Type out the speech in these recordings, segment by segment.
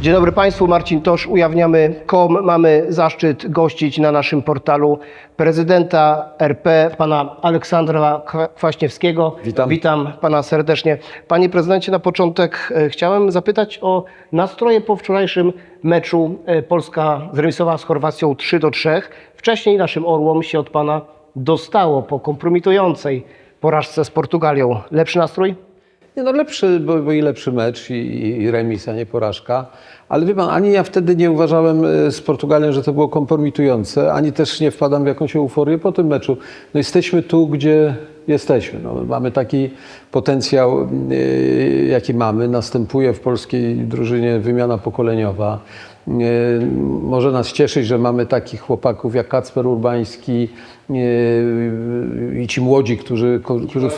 Dzień dobry Państwu, Marcin Tosz, ujawniamy.com. Mamy zaszczyt gościć na naszym portalu prezydenta RP, pana Aleksandra Kwa- Kwaśniewskiego. Witam. Witam pana serdecznie. Panie prezydencie, na początek e, chciałem zapytać o nastroje po wczorajszym meczu. E, Polska zremisowała z Chorwacją 3 do 3. Wcześniej naszym orłom się od pana dostało po kompromitującej porażce z Portugalią. Lepszy nastrój? Nie no lepszy, bo, bo i lepszy mecz i, i remis, a nie porażka. Ale wie pan, ani ja wtedy nie uważałem e, z Portugalią, że to było kompromitujące, ani też nie wpadam w jakąś euforię po tym meczu. No jesteśmy tu, gdzie jesteśmy. No, mamy taki potencjał, e, jaki mamy. Następuje w polskiej drużynie wymiana pokoleniowa. E, Może nas cieszyć, że mamy takich chłopaków jak Kacper Urbański e, i ci młodzi, którzy... którzy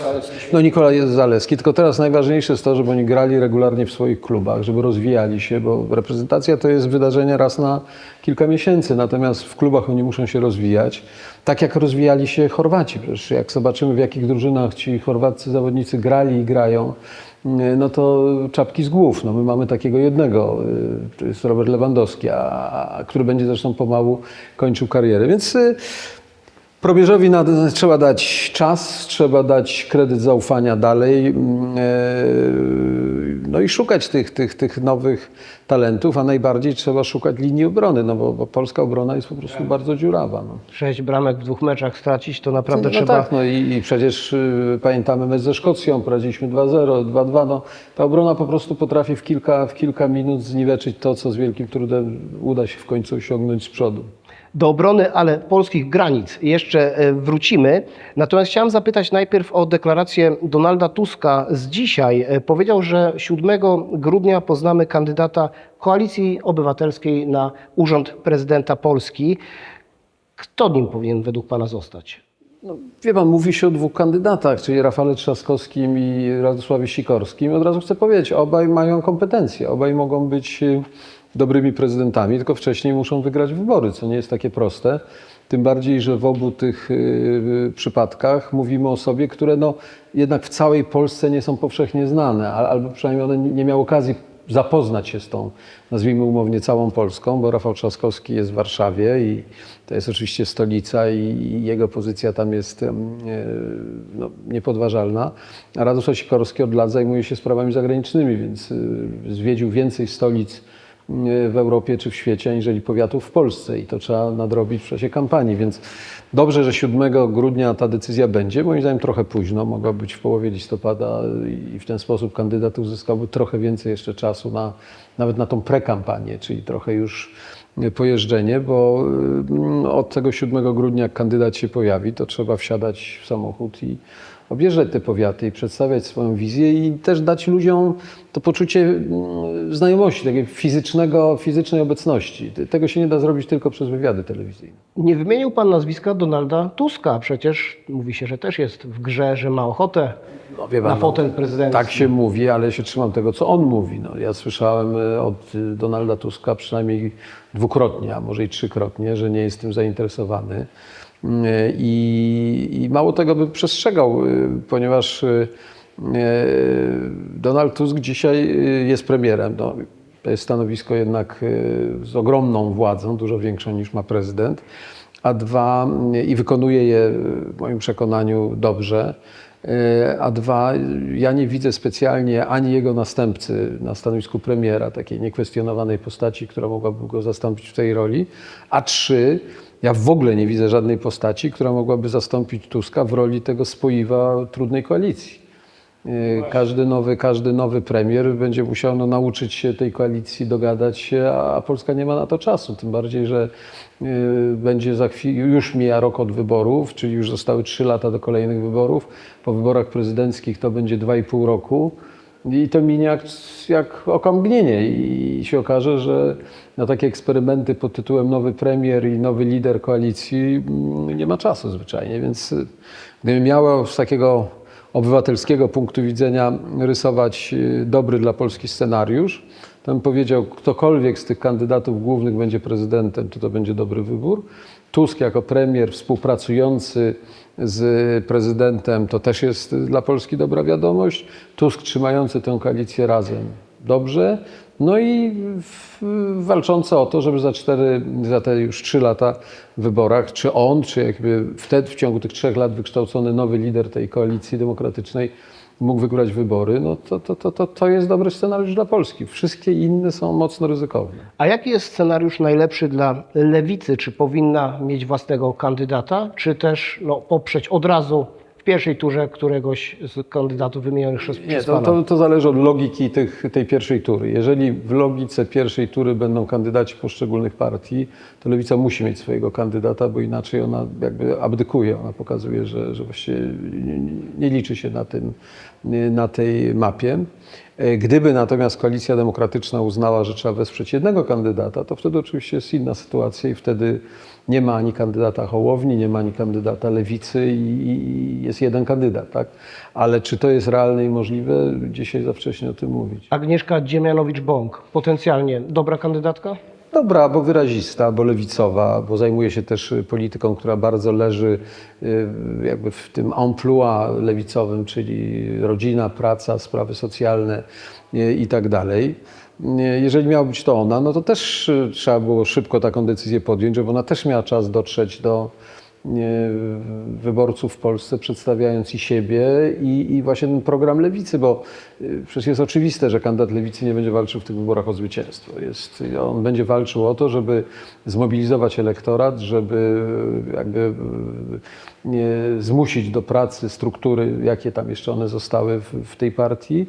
no Nikola Zaleski, tylko teraz najważniejsze jest to, żeby oni grali regularnie w swoich klubach, żeby rozwijali się, bo reprezentacja to jest wydarzenie raz na kilka miesięcy, natomiast w klubach oni muszą się rozwijać, tak jak rozwijali się Chorwaci. Przecież jak zobaczymy w jakich drużynach ci chorwaccy zawodnicy grali i grają, no to czapki z głów. No my mamy takiego jednego, y, to jest Robert Lewandowski, a, a, który będzie zresztą pomału kończył karierę. Więc y, Probierzowi trzeba dać czas, trzeba dać kredyt zaufania dalej, mm, e, no i szukać tych, tych, tych nowych talentów, a najbardziej trzeba szukać linii obrony, no bo, bo polska obrona jest po prostu bardzo dziurawa. No. Sześć bramek w dwóch meczach stracić to naprawdę No trzeba... tak, no i, i przecież y, pamiętamy mecz ze Szkocją, prowadziliśmy 2-0, 2-2, no ta obrona po prostu potrafi w kilka, w kilka minut zniweczyć to, co z wielkim trudem uda się w końcu osiągnąć z przodu. Do obrony, ale polskich granic jeszcze e, wrócimy. Natomiast chciałem zapytać najpierw o deklarację Donalda Tuska z dzisiaj. E, Powiedział, że 7 grudnia poznamy kandydata Koalicji Obywatelskiej na urząd prezydenta Polski. Kto nim powinien według Pana zostać? No, wie pan, mówi się o dwóch kandydatach, czyli Rafale Trzaskowskim i Radosławie Sikorskim. Od razu chcę powiedzieć, obaj mają kompetencje, obaj mogą być dobrymi prezydentami, tylko wcześniej muszą wygrać wybory, co nie jest takie proste. Tym bardziej, że w obu tych y, y, przypadkach mówimy o osobie, które no, jednak w całej Polsce nie są powszechnie znane, al- albo przynajmniej one nie miały okazji zapoznać się z tą, nazwijmy umownie, całą Polską, bo Rafał Trzaskowski jest w Warszawie i to jest oczywiście stolica i jego pozycja tam jest e, no, niepodważalna. A Radosław Sikorski od lat zajmuje się sprawami zagranicznymi, więc y, zwiedził więcej stolic w Europie czy w świecie, aniżeli powiatów w Polsce. I to trzeba nadrobić w czasie kampanii, więc dobrze, że 7 grudnia ta decyzja będzie, moim zdaniem trochę późno, mogła być w połowie listopada i w ten sposób kandydat uzyskałby trochę więcej jeszcze czasu na, nawet na tą prekampanię, czyli trochę już pojeżdżenie, bo y, od tego 7 grudnia jak kandydat się pojawi, to trzeba wsiadać w samochód i objeżdżać te powiaty i przedstawiać swoją wizję i też dać ludziom to poczucie mm, znajomości, takiej fizycznego, fizycznej obecności. Tego się nie da zrobić tylko przez wywiady telewizyjne. Nie wymienił Pan nazwiska Donalda Tuska. Przecież mówi się, że też jest w grze, że ma ochotę No, wie na pan, no, fotel prezydencki. Tak się mówi, ale się trzymam tego, co on mówi. No, ja słyszałem e, od y, Donalda Tuska przynajmniej dwukrotnie, a może i trzykrotnie, że nie jest tym zainteresowany. I, i mało tego by przestrzegał, y, ponieważ y, y, Donald Tusk dzisiaj jest premierem. No, to jest stanowisko jednak z ogromną władzą, dużo większą niż ma prezydent. A dwa, i wykonuje je w moim przekonaniu dobrze. Y, A dwa, ja nie widzę specjalnie ani jego następcy na stanowisku premiera, takiej niekwestionowanej postaci, która mogłaby go zastąpić w tej roli. A trzy, ja w ogóle nie widzę żadnej postaci, która mogłaby zastąpić Tuska w roli tego spoiwa trudnej koalicji. Y, Każdy nowy, każdy nowy premier będzie musiał no, nauczyć się tej koalicji, dogadać się, a Polska nie ma na to czasu. Tym bardziej, że y, będzie za chwilę, już mija rok od wyborów, czyli już zostały trzy lata do kolejnych wyborów. Po wyborach prezydenckich to będzie dwa i pół roku. I to minie jak, jak okamgnienie i się okaże, że na takie eksperymenty pod tytułem nowy premier i nowy lider koalicji mm, nie ma czasu zwyczajnie. Więc y, gdybym miał z takiego obywatelskiego punktu widzenia rysować y, dobry dla Polski scenariusz, to bym powiedział, ktokolwiek z tych kandydatów głównych będzie prezydentem, to to będzie dobry wybór. Tusk jako premier współpracujący z prezydentem, to też jest dla Polski dobra wiadomość. Tusk trzymający tę koalicję razem dobrze. No i walczące o to, żeby za cztery, za te już trzy lata w wyborach, czy on, czy jakby wtedy w ciągu tych trzech lat wykształcony nowy lider tej koalicji demokratycznej mógł wygrać wybory, no to, to, to, to, to jest dobry scenariusz dla Polski. Wszystkie inne są mocno ryzykowne. A jaki jest scenariusz najlepszy dla lewicy? Czy powinna mieć własnego kandydata, czy też no, poprzeć od razu w pierwszej turze któregoś z kandydatów wymienionych przez, Nie, przez to, to, to zależy od logiki tych, tej pierwszej tury. Jeżeli w logice pierwszej tury będą kandydaci poszczególnych partii, to lewica musi mieć swojego kandydata, bo inaczej ona jakby abdykuje. Ona pokazuje, że, że właściwie nie, nie- nie liczy się na, tym, na tej mapie. E, Gdyby natomiast koalicja demokratyczna uznała, że trzeba wesprzeć jednego kandydata, to wtedy oczywiście jest inna sytuacja i wtedy nie ma ani kandydata Hołowni, nie ma ani kandydata Lewicy i, jest jeden kandydat, tak? Ale czy to jest realne i możliwe? Dzisiaj za wcześnie o tym mówić. Agnieszka Dziemianowicz-Bąk, potencjalnie dobra kandydatka? Dobra, bo wyrazista, bo lewicowa, bo zajmuje się też polityką, która bardzo leży y, jakby w tym emploi lewicowym, czyli rodzina, praca, sprawy socjalne y, i tak dalej. Y, Jeżeli miała być to ona, no to też y, trzeba było szybko taką decyzję podjąć, żeby ona też miała czas dotrzeć do y, wyborców w Polsce, przedstawiając i siebie, i, i właśnie ten program lewicy, bo y, przecież jest oczywiste, że kandydat lewicy nie będzie walczył w tych wyborach o zwycięstwo. Jest, on będzie walczył o to, żeby zmobilizować elektorat, żeby jakby y, zmusić do pracy struktury, jakie tam jeszcze one zostały w, w tej partii,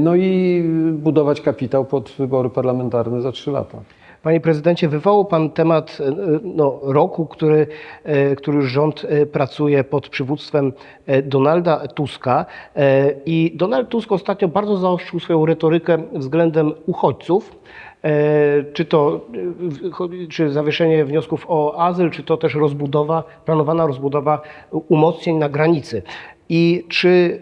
no i budować kapitał pod wybory parlamentarne za trzy lata. Panie prezydencie, wywołał pan temat e, no, roku, który, e, który już rząd e, pracuje pod przywództwem e, Donalda Tuska. E, I Donald Tusk ostatnio bardzo zaostrzył swoją retorykę względem uchodźców. E, Czy to e, czy zawieszenie wniosków o azyl, czy to też rozbudowa, planowana rozbudowa umocnień na granicy. I czy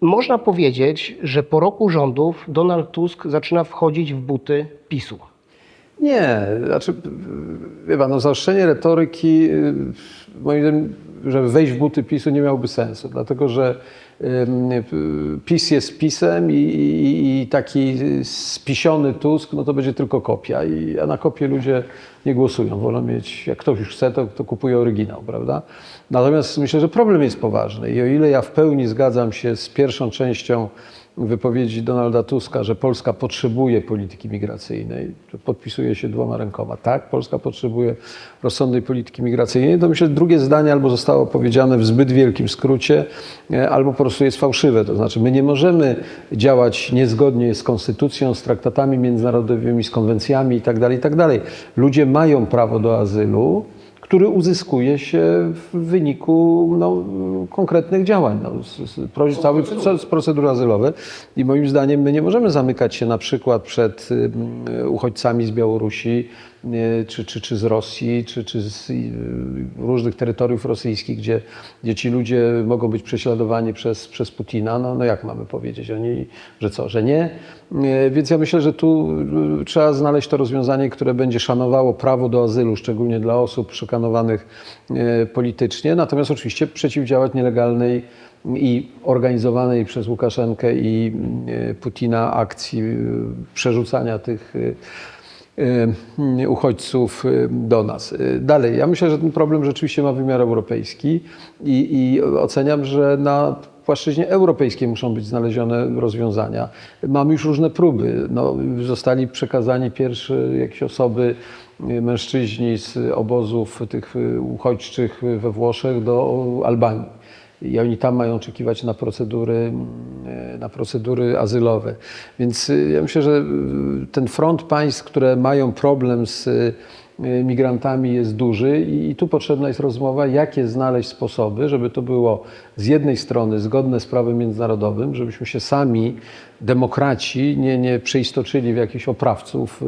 można powiedzieć, że po roku rządów Donald Tusk zaczyna wchodzić w buty PiSu? Nie, znaczy, wie pan, no, zaostrzenie retoryki, y, moim zdaniem, żeby wejść w buty PiSu nie miałoby sensu, dlatego że ym, y, PiS jest PiSem i, i, i taki spisiony Tusk, no to będzie tylko kopia, i, a na kopię ludzie nie głosują, wolą mieć, jak ktoś już chce, to, to kupuje oryginał, prawda? Natomiast myślę, że problem jest poważny i o ile ja w pełni zgadzam się z pierwszą częścią wypowiedzi Donalda Tuska, że Polska potrzebuje polityki migracyjnej, podpisuje się dwoma rękoma. Tak, Polska potrzebuje rozsądnej polityki migracyjnej, to myślę, że drugie zdanie albo zostało powiedziane w zbyt wielkim skrócie, e, albo po prostu jest fałszywe. To znaczy, my nie możemy działać niezgodnie z konstytucją, z traktatami międzynarodowymi, z konwencjami itd., itd. Ludzie mają prawo do azylu, który uzyskuje się w wyniku no, konkretnych działań. No, z, z, pro, cały proces procedury azylowe. I moim zdaniem my nie możemy zamykać się na przykład przed uchodźcami z Białorusi, czy, czy, czy z Rosji, czy, czy z y, różnych terytoriów rosyjskich, gdzie, gdzie ci ludzie mogą być prześladowani przez, przez Putina. No, no jak mamy powiedzieć oni, że co, że nie? Y, Więc ja myślę, że tu trzeba znaleźć to rozwiązanie, które będzie szanowało prawo do azylu, szczególnie dla osób szykanowanych politycznie, natomiast oczywiście przeciwdziałać nielegalnej i organizowanej przez Łukaszenkę i Putina akcji przerzucania tych uchodźców y, do nas. Y, Dalej, ja myślę, że ten problem rzeczywiście ma wymiar europejski i, i oceniam, że na płaszczyźnie europejskiej muszą być znalezione rozwiązania. Mamy już różne próby. No, zostali przekazani pierwsze jakieś osoby, y, mężczyźni z obozów tych y, uchodźczych we Włoszech do Albanii. I oni tam mają oczekiwać na procedury, mm, na procedury azylowe. Więc y, ja myślę, że y, ten front państw, które mają problem z migrantami jest duży i tu potrzebna jest rozmowa, jakie znaleźć sposoby, żeby to było z jednej strony zgodne z prawem międzynarodowym, żebyśmy się sami, demokraci, nie, nie przeistoczyli w jakichś oprawców y,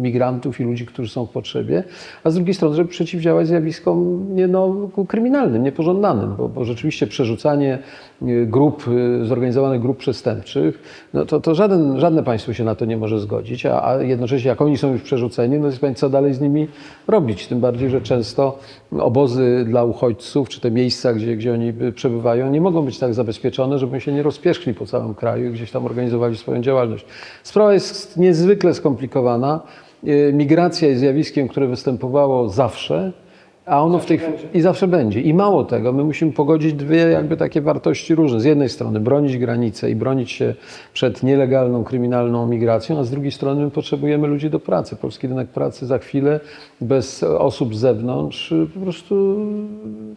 migrantów i ludzi, którzy są w potrzebie, a z drugiej strony, żeby przeciwdziałać zjawiskom nie, no, kryminalnym, niepożądanym, bo, bo rzeczywiście przerzucanie y, grup, zorganizowanych grup przestępczych, no to, to żaden, żadne państwo się na to nie może zgodzić, a, a jednocześnie jak oni są już przerzuceni, no to jest pytanie, co dalej z nimi robić, tym bardziej, że często obozy dla uchodźców, czy te miejsca, gdzie, gdzie oni przebywają, nie mogą być tak zabezpieczone, żeby się nie rozpierzchli po całym kraju i gdzieś tam organizowali swoją działalność. Sprawa jest niezwykle skomplikowana. Y, Migracja jest zjawiskiem, które występowało zawsze, a ono w tej chwili i zawsze będzie. I mało tego, my musimy pogodzić dwie jakby takie wartości różne. Z jednej strony bronić granice i bronić się przed nielegalną, kryminalną migracją, a z drugiej strony my potrzebujemy ludzi do pracy. Polski rynek pracy za chwilę bez osób z zewnątrz y, po prostu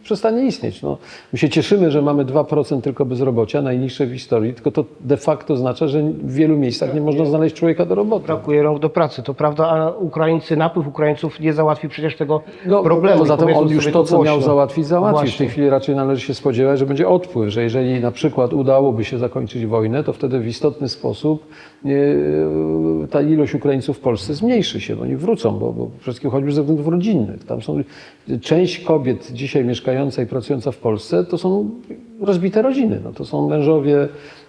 przestanie istnieć. No, my się cieszymy, że mamy 2% tylko bezrobocia, najniższe w historii, tylko to de facto oznacza, że w wielu miejscach nie można znaleźć człowieka do roboty. Brakuje rąk do pracy, to prawda, a Ukraińcy, napływ Ukraińców nie załatwi przecież tego No, problemu. Powiedzmy on już to, co miał załatwić, załatwił. W tej chwili raczej należy się spodziewać, że będzie odpływ, że jeżeli na przykład udałoby się zakończyć wojnę, to wtedy w istotny sposób e, ta ilość Ukraińców w Polsce zmniejszy się, bo oni wrócą, bo, bo przede wszystkim choćby ze względów rodzinnych. Tam są część kobiet dzisiaj mieszkająca i pracująca w Polsce, to są rozbite rodziny. No, to są mężowie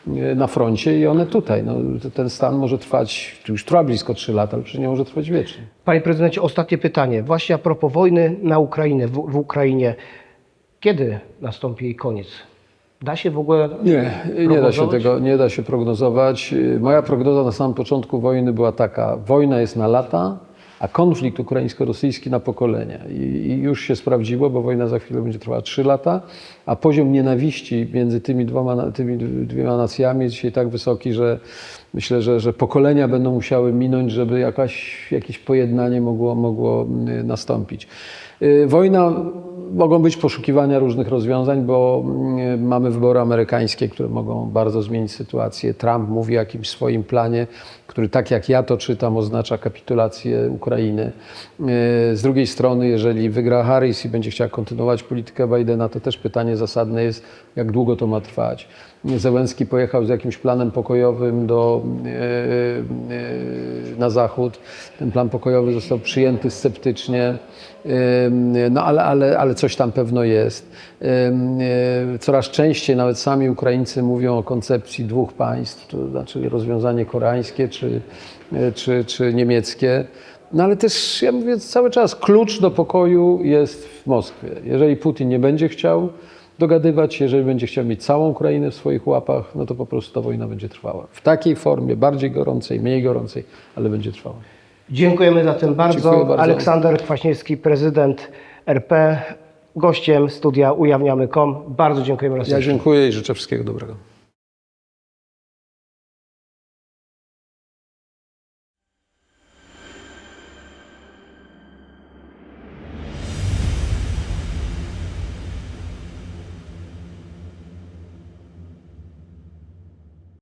e, na froncie i one tutaj. No, ten stan może trwać, już trwa blisko 3 lata, ale przecież nie może trwać wiecznie. Panie prezydencie, ostatnie pytanie. Właśnie a propos wojny na Ukrainę, w, w Ukrainie. Kiedy nastąpi jej koniec? Da się w ogóle Nie, nie da się tego, nie da się prognozować. Moja prognoza na samym początku wojny była taka, wojna jest na lata, a konflikt ukraińsko-rosyjski na pokolenia. I, już się sprawdziło, bo wojna za chwilę będzie trwała 3 lata, a poziom nienawiści między tymi dwoma, tymi dwiema nacjami jest dzisiaj tak wysoki, że myślę, że, że pokolenia będą musiały minąć, żeby jakaś, jakieś pojednanie mogło, mogło y, nastąpić. Y, Wojna mogą być poszukiwania różnych rozwiązań, bo mm, mamy wybory amerykańskie, które mogą bardzo zmienić sytuację. Trump mówi o jakimś swoim planie, który tak jak ja to czytam, oznacza kapitulację Ukrainy. Y, Z drugiej strony, jeżeli wygra Harris i będzie chciała kontynuować politykę Bidena, to też pytanie zasadne jest, jak długo to ma trwać. Zełenski pojechał z jakimś planem pokojowym do, e, e, na zachód. Ten plan pokojowy został przyjęty sceptycznie, no ale, ale, ale coś tam pewno jest. E, Coraz częściej nawet sami Ukraińcy mówią o koncepcji dwóch państw, to znaczy rozwiązanie koreańskie czy, e, czy, czy niemieckie. No ale też, ja mówię cały czas, klucz do pokoju jest w Moskwie. Jeżeli Putin nie będzie chciał dogadywać jeżeli będzie chciał mieć całą Ukrainę w swoich łapach, no to po prostu ta wojna będzie trwała. W takiej formie, bardziej gorącej, mniej gorącej, ale będzie trwała. Dziękujemy zatem bardzo. Bardzo. Aleksander Kwaśniewski, prezydent RP, gościem studia ujawniamy.com. Bardzo dziękujemy raz Ja dziękuję i życzę wszystkiego dobrego.